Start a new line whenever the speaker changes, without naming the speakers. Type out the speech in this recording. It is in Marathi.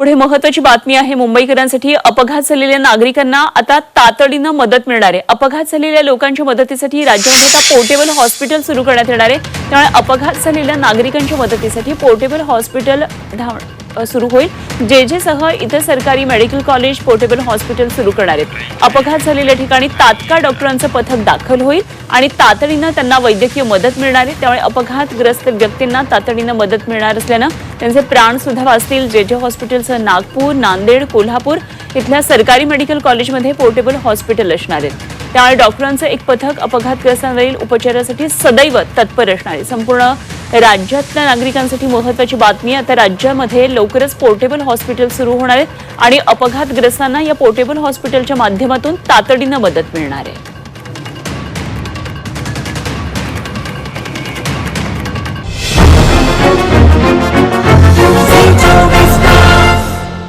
पुढे महत्वाची बातमी आहे मुंबईकरांसाठी. अपघात झालेल्या नागरिकांना आता तातडीनं मदत मिळणार आहे. अपघात झालेल्या लोकांच्या मदतीसाठी राज्यामध्ये आता पोर्टेबल हॉस्पिटल सुरू करण्यात येणार आहे. त्यामुळे अपघात झालेल्या नागरिकांच्या मदतीसाठी पोर्टेबल हॉस्पिटल धावणार सुरू होईल. जे जे सह इतर सरकारी मेडिकल कॉलेज पोर्टेबल हॉस्पिटल सुरू करणार आहेत. अपघात झालेल्या ठिकाणी तात्काळ डॉक्टरांचं पथक दाखल होईल आणि तातडीनं त्यांना वैद्यकीय मदत मिळणार आहे. त्यामुळे अपघातग्रस्त व्यक्तींना तातडीनं मदत मिळणार असल्यानं त्यांचे प्राण सुद्धा वाचतील जे जे हॉस्पिटलसह नागपूर नांदेड कोल्हापूर इथल्या सरकारी मेडिकल कॉलेजमध्ये पोर्टेबल हॉस्पिटल असणार आहेत. त्यामुळे डॉक्टरांचं एक पथक अपघातग्रस्तांवरील उपचारासाठी सदैव तत्पर असणार आहे. संपूर्ण राज्यातल्या नागरिकांसाठी महत्वाची बातमी आता राज्यामध्ये लवकरच पोर्टेबल हॉस्पिटल सुरू होणार आहेत आणि अपघातग्रस्तांना या पोर्टेबल हॉस्पिटलच्या माध्यमातून तातडीनं मदत मिळणार आहे.